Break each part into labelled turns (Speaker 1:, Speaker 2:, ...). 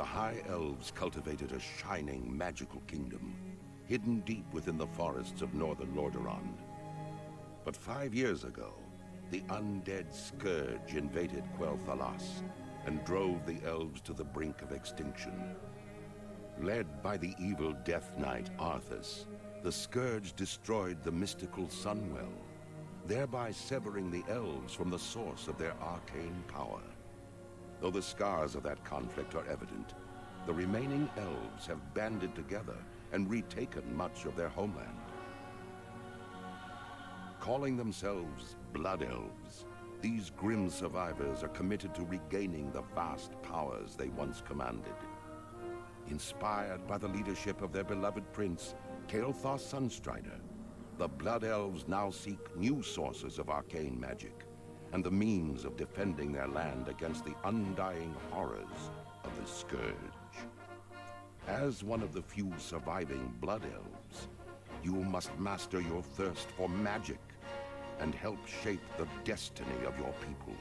Speaker 1: the High Elves cultivated a shining, magical kingdom, hidden deep within the forests of northern Lordaeron. But five years ago, the undead Scourge invaded Quel'Thalas and drove the elves to the brink of extinction. Led by the evil Death Knight Arthas, the Scourge destroyed the mystical Sunwell, thereby severing the elves from the source of their arcane power. Though the scars of that conflict are evident, the remaining elves have banded together and retaken much of their homeland. Calling themselves Blood Elves, these grim survivors are committed to regaining the vast powers they once commanded. Inspired by the leadership of their beloved prince, Kael'thas Sunstrider, the Blood Elves now seek new sources of arcane magic and the means of defending their land against the undying horrors of the Scourge. As one of the few surviving Blood Elves, you must master your thirst for magic and help shape the destiny of your people.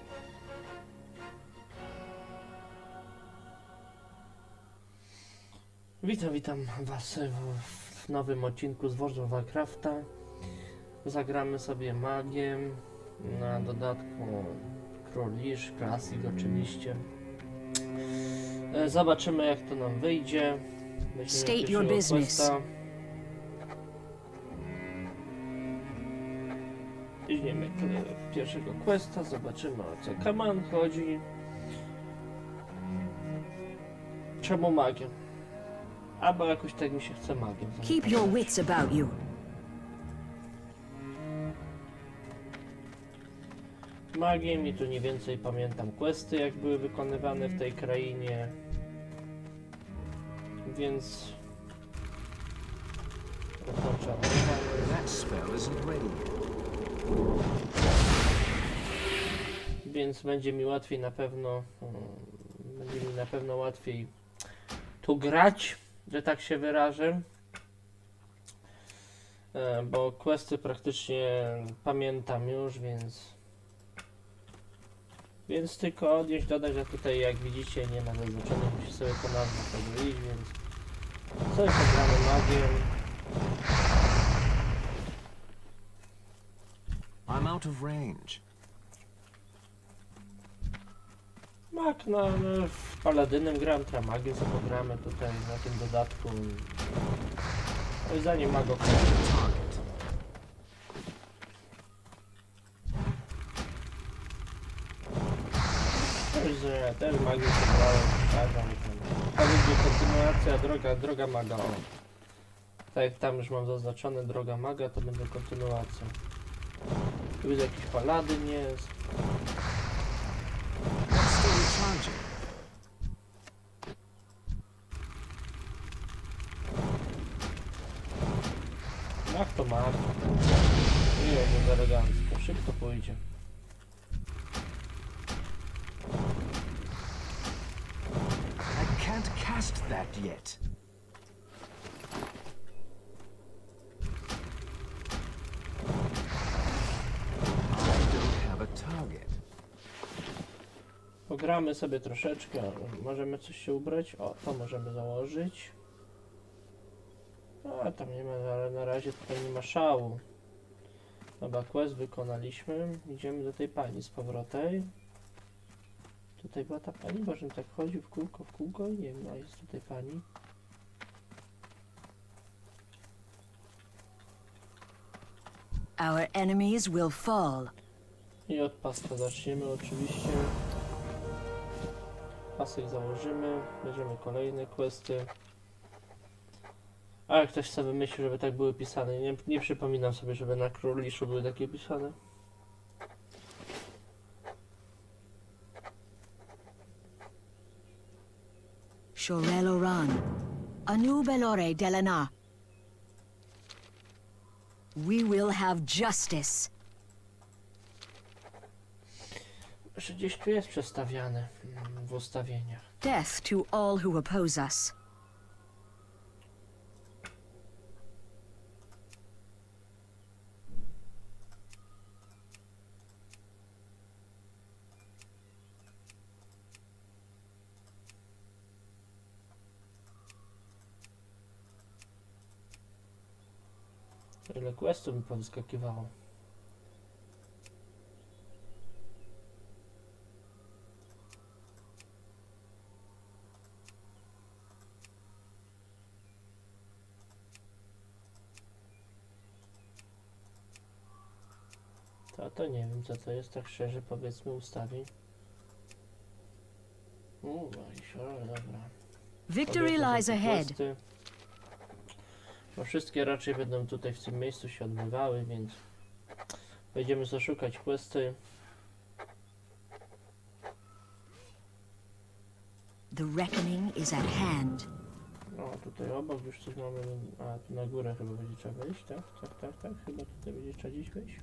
Speaker 2: Witam, witam Was w, nowym odcinku z World of Warcrafta. Zagramy sobie magiem, na dodatku Królisz, Classic oczywiście. E, Zobaczymy jak to nam wyjdzie.
Speaker 3: State your business.
Speaker 2: Weźmiemy pierwszego questa, zobaczymy o co Kaman chodzi. Czemu magię? Albo jakoś tak mi się chce magią.
Speaker 3: Keep your wits about you.
Speaker 2: Magiem i tu mniej więcej pamiętam questy, jak były wykonywane w tej krainie. Więc... Więc będzie mi łatwiej na pewno... mm, Będzie mi na pewno łatwiej tu grać, że tak się wyrażę. E, Bo questy praktycznie pamiętam już, więc... Więc tylko odnieść, dodać, że tutaj jak widzicie nie ma zaznaczonych, musi sobie po nazwie iść, więc sobie pogramy magiem.
Speaker 4: I'm out of range.
Speaker 2: Mag, no, no w Paladynem gram, teraz magiem sobie pogramy tutaj na tym dodatku. No i zanim mago że też magię tam. To będzie kontynuacja droga, droga maga. O. Tak jak tam już mam zaznaczone droga maga, to będzie kontynuacja. Tu jest jakiś paladyn jest. Mag to. I jest elegancko, szybko pójdzie.
Speaker 4: I cast that yet.
Speaker 2: Pogramy sobie troszeczkę. Możemy coś się ubrać. O, to możemy założyć. A tam nie ma, ale na razie tutaj nie ma szału. Dobra, quest wykonaliśmy. Idziemy do tej pani z powrotem. Tutaj była ta pani, może tak chodził w kółko, w kółko i nie wiem, a jest tutaj pani.
Speaker 3: Our enemies will fall.
Speaker 2: I od paska zaczniemy oczywiście. Pasek założymy, będziemy kolejne questy. A jak ktoś sobie wymyślił, żeby tak były pisane, nie, nie przypominam sobie, żeby na Króliszu były takie pisane.
Speaker 3: Shorel Oran. Anu Belore Delana. We will have justice.
Speaker 2: Że gdzieś tu jest przestawiane w ustawieniach.
Speaker 3: Death to all who oppose us.
Speaker 2: Ile questów mi powyskakiwało. To, to nie wiem co to jest, tak szczerze powiedzmy ustawień. Uuu, ale dobra.
Speaker 3: Victory lies ahead.
Speaker 2: questy- Wszystkie raczej będą tutaj w tym miejscu się odbywały, więc będziemy zaszukać questy.
Speaker 3: The reckoning is at hand.
Speaker 2: No, tutaj obok już coś mamy. A, tu na górę chyba będzie trzeba wejść, tak? Tak, tak, tak. Chyba tutaj będzie trzeba gdzieś wejść.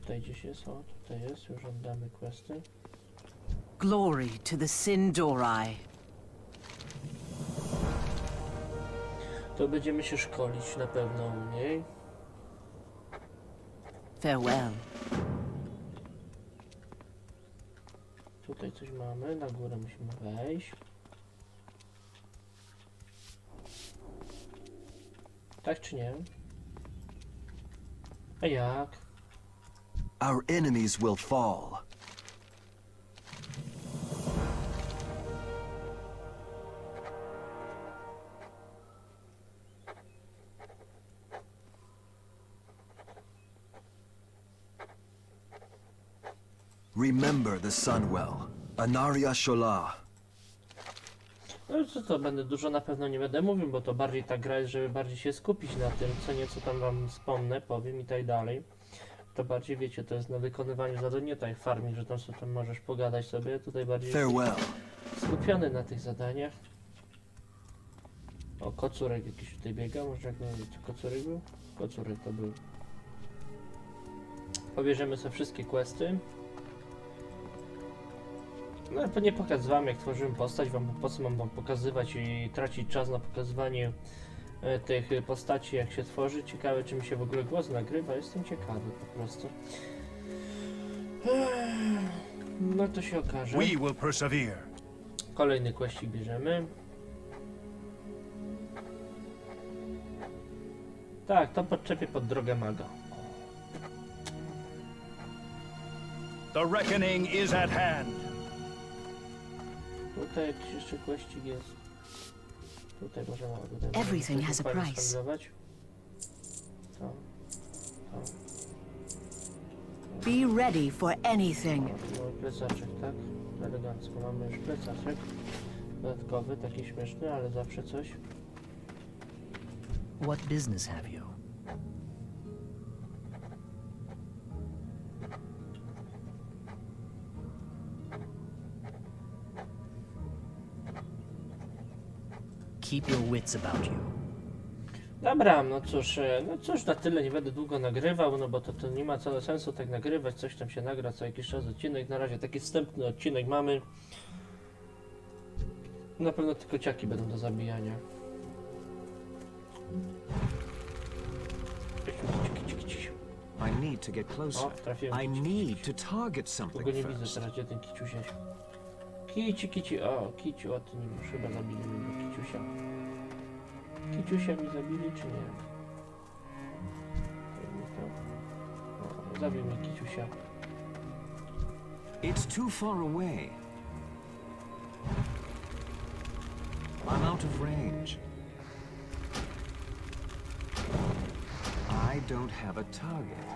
Speaker 2: Tutaj gdzieś jest, o, tutaj jest. Już oddamy questy.
Speaker 5: Glory to the Sindorai.
Speaker 2: To będziemy się szkolić na pewno u niej.
Speaker 5: Farewell.
Speaker 2: Tutaj coś mamy, na górę musimy wejść. Tak czy nie? A jak?
Speaker 4: Our enemies will fall. Remember the Sunwell, Anaria Shola.
Speaker 2: No co to będę dużo na pewno nie będę mówił, bo to bardziej ta gra jest, żeby bardziej się skupić na tym, co nieco tam wam wspomnę, powiem i tak dalej. To bardziej wiecie, to jest na wykonywaniu zadań, nie tak jak farming, że tam sobie tam możesz pogadać sobie, tutaj bardziej
Speaker 4: Farewell.
Speaker 2: skupiony na tych zadaniach. O, kocurek jakiś tutaj biega, może jak to kocurek był? Kocurek to był. Pobierzemy sobie wszystkie questy. No nie pokazywałem jak tworzyłem postać, wam po co mam wam pokazywać i tracić czas na pokazywanie e, tych postaci jak się tworzy. Ciekawe czy mi się w ogóle głos nagrywa, jestem ciekawy po prostu. No to się okaże. Kolejny questik bierzemy. Tak, to podczepię pod drogę maga.
Speaker 6: The reckoning is at hand.
Speaker 2: Tutaj jakiś jeszcze questik jest. Tutaj możemy tutaj
Speaker 3: Everything has a price.
Speaker 2: spędzować. To. To.
Speaker 3: Be ready for anything.
Speaker 2: Mamy plecaczek, tak? Elegancko. Mamy już plecaczek. Dodatkowy, taki śmieszny, ale zawsze coś.
Speaker 5: What business have you? Keep your wits about you.
Speaker 2: Dobra, no cóż, e, no cóż, na tyle nie będę długo nagrywał, no bo to, to nie ma co sensu tak nagrywać, coś tam się nagra co jakiś czas odcinek, na razie taki wstępny odcinek mamy. Na pewno tylko ciaki będą do zabijania.
Speaker 4: I need to get closer.
Speaker 2: O, trafiłem.
Speaker 4: I need to target something
Speaker 2: Kogo nie widzę teraz, gdzie ten? Kici, kici, o, kiciu, o ty nie już chyba zabili mnie kiciusia. Kiciusia mi zabili, czy nie? O, Zabił mnie kiciusia.
Speaker 4: It's too far away. I'm out of range. I don't have a target.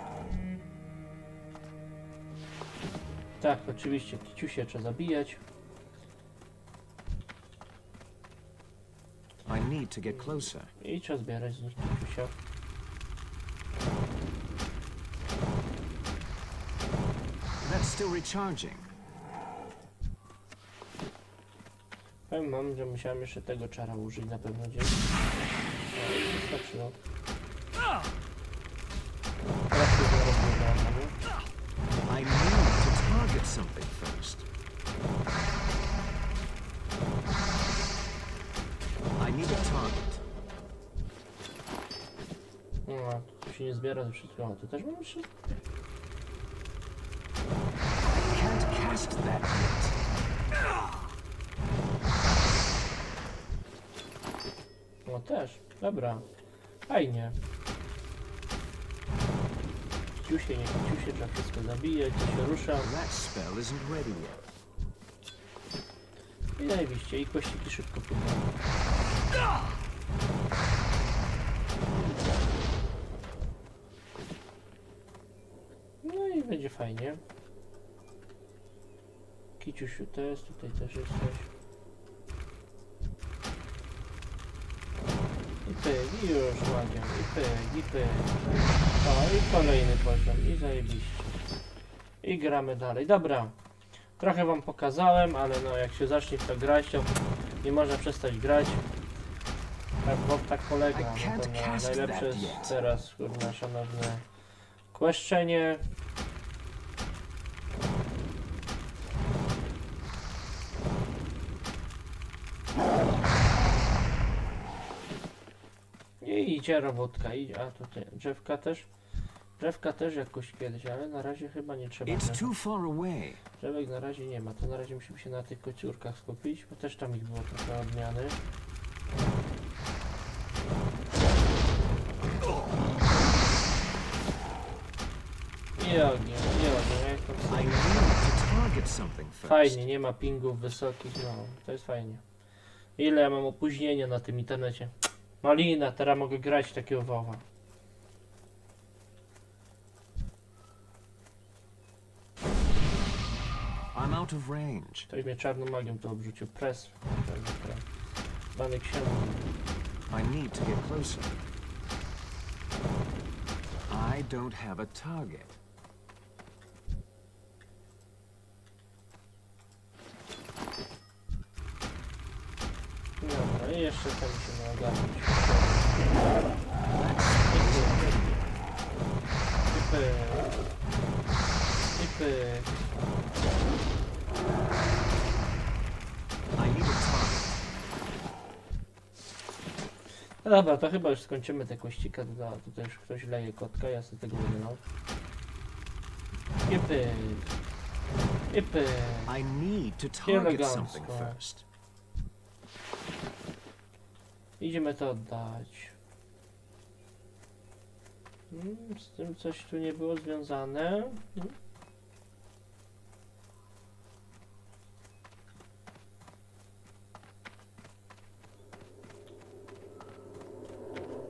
Speaker 2: Tak, oczywiście, kiciusia trzeba zabijać.
Speaker 4: Need to get closer.
Speaker 2: I trzeba zbierać z nich kiciusia.
Speaker 4: That's still recharging.
Speaker 2: Powiem wam, że musiałem jeszcze tego czara użyć na pewno gdzieś.
Speaker 4: A
Speaker 2: tu się nie zbiera ze wszystkiego. O, tu też mam
Speaker 4: yet.
Speaker 2: No też, dobra. Fajnie. kiciusie, nie kiciusie, trzeba wszystko zabijać, to się rusza.
Speaker 4: That spell isn't ready yet.
Speaker 2: I zajebiście, i kościki szybko płyną. No i będzie fajnie. Kiciusiu też, tutaj też jesteś. I pyk, i już łagią, i pyk, i pyk. O, i kolejny poziom, i zajebiście. I gramy dalej. Dobra. Trochę wam pokazałem, ale no jak się zacznie w to grać, to nie można przestać grać. Tak, bo tak polega. No to najlepsze jest teraz, kurna, szanowne kłeszczenie. Idzie robótka, idzie, a tutaj drzewka też. Drzewka też jakoś kiedyś, ale na razie chyba nie trzeba.
Speaker 4: It's too far away.
Speaker 2: Drzewek na razie nie ma, to na razie musimy się na tych kociurkach skupić, bo też tam ich było trochę odmiany. I ogień, i ogień, jak
Speaker 4: to.
Speaker 2: Fajnie, nie ma pingów wysokich, no, to jest fajnie. Ile ja mam opóźnienia na tym internecie? Malina, teraz mogę grać takiego WoWa.
Speaker 4: I'm out of range.
Speaker 2: Ktoś mnie czarną magią tu obrzucił. Press. Bany księgi.
Speaker 4: I need to get closer. I don't have a target.
Speaker 2: Dobra, i jeszcze tam się ogarnąć. I pyk. I pyk. No dobra, to chyba już skończymy te kościka. Tutaj, tutaj już ktoś leje kotka, ja sobie tego nie dał. I pyk. I pyk.
Speaker 4: I need to target something first.
Speaker 2: Idziemy to oddać. Mm, Z tym coś tu nie było związane. Mm.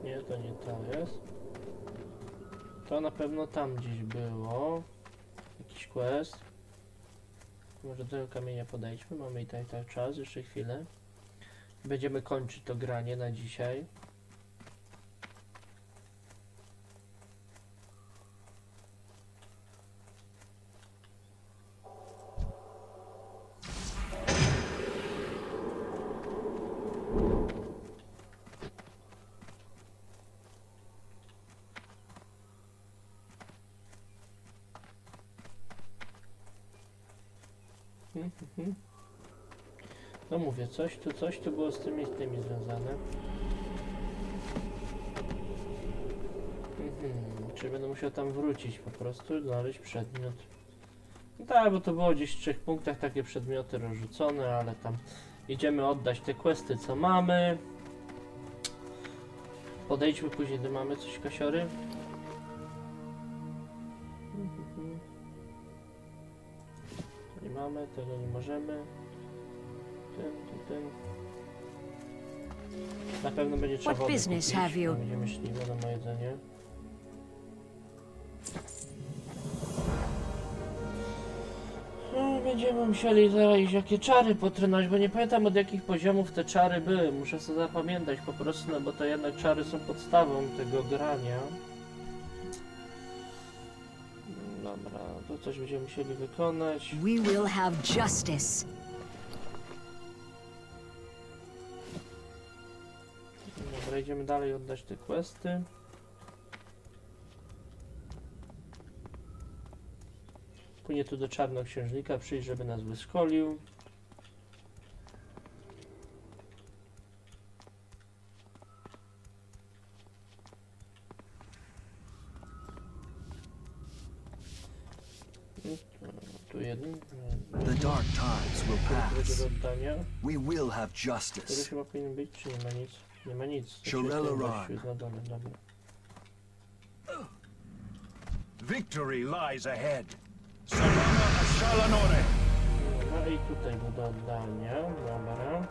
Speaker 2: Nie, to nie to jest. To na pewno tam gdzieś było. Jakiś quest. Może do kamienia podejdźmy. Mamy i tak, tak czas, jeszcze chwilę. Będziemy kończyć to granie na dzisiaj. Mhm. No mówię, coś tu, coś tu było z tymi, z tymi związane. Mhm. Czyli będę musiał tam wrócić po prostu, znaleźć przedmiot. No tak, bo to było gdzieś w trzech punktach takie przedmioty rozrzucone, ale tam idziemy oddać te questy, co mamy. Podejdźmy później, do mamy coś kasiory. Mhm. Nie mamy, tego nie możemy. Ten, ten. Na pewno będzie trzeba
Speaker 3: What business have you?
Speaker 2: Będziemy szli wiadomo jedzenie. No, Będziemy musieli zaraz jakie czary potrenować, bo nie pamiętam od jakich poziomów te czary były. Muszę sobie zapamiętać po prostu, no bo to jednak czary są podstawą tego grania. Dobra, to coś będziemy musieli wykonać.
Speaker 3: We will have justice.
Speaker 2: Dobra, idziemy dalej oddać te questy. Płynie tu do czarnoksiężnika, przyjść, żeby nas wyszkolił.
Speaker 7: The dark times will pass. We will have justice.
Speaker 2: Chyba powinien być, czy nie ma nic? Nie ma nic. To
Speaker 7: Shorella
Speaker 2: jest ten
Speaker 7: Ron.
Speaker 2: gościu, jest na dole, dobra.
Speaker 6: Victory lies ahead. Savannah Ashalanore.
Speaker 2: No i tutaj do oddania, dobra.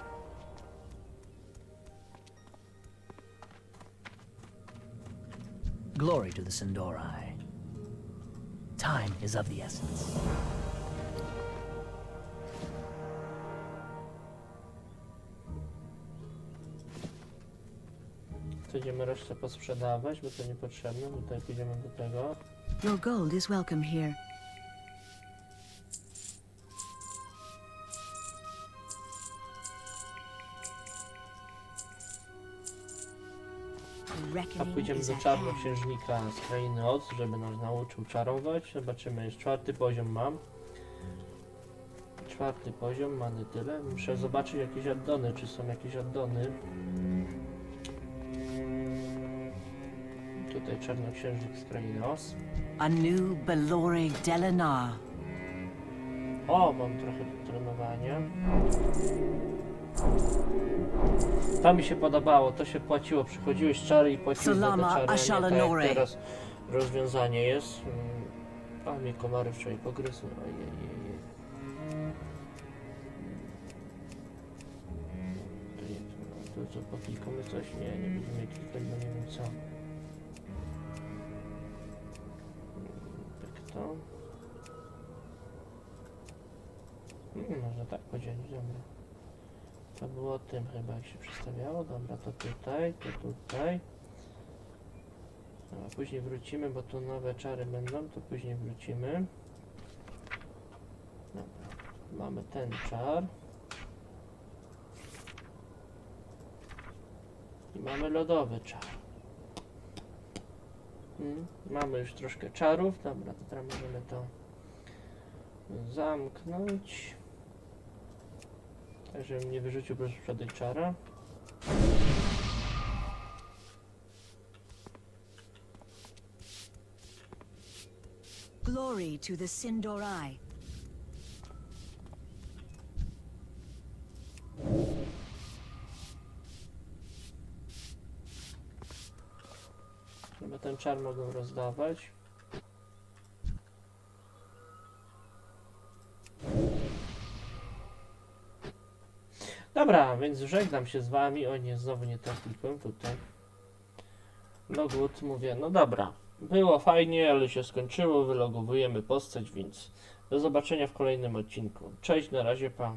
Speaker 5: Glory to the Sindori. Time is of the essence.
Speaker 2: To idziemy resztę posprzedawać, bo to niepotrzebne. Tutaj pójdziemy do tego.
Speaker 3: Your gold is welcome here.
Speaker 2: A pójdziemy do czarnoksiężnika z krainy Oz, żeby nas nauczył czarować. Zobaczymy, już czwarty poziom mam. Czwarty poziom, mamy tyle. Muszę zobaczyć jakieś addony, czy są jakieś addony. Tutaj czarnoksiężnik z krainy Oz.
Speaker 5: A new Belore Delenar.
Speaker 2: O, mam trochę trenowania. To mi się podobało, to się płaciło. Przychodziłeś czary i płaciłeś za te czary, a nie tak jak teraz rozwiązanie jest. Mm, A mnie komary wczoraj pogryzły. Ojej. To co, poklikamy coś? Nie, nie będziemy klikać, bo nie wiem co. to. Można tak podzielić, dobra. To było tym chyba jak się przedstawiało. Dobra, to tutaj, to tutaj. A później wrócimy, bo tu nowe czary będą, to później wrócimy. Dobra, mamy ten czar. I mamy lodowy czar. Mamy już troszkę czarów. Dobra, to teraz możemy to zamknąć. Tak, żebym nie wyrzucił bez przodek czara.
Speaker 3: Glory to the Sindorai.
Speaker 2: Chyba ten czar mogą rozdawać. Dobra, więc żegnam się z wami. O nie, znowu nie tak klikłem tutaj. No good, mówię, no dobra. Było fajnie, ale się skończyło. Wylogowujemy postać, więc do zobaczenia w kolejnym odcinku. Cześć, na razie, pa.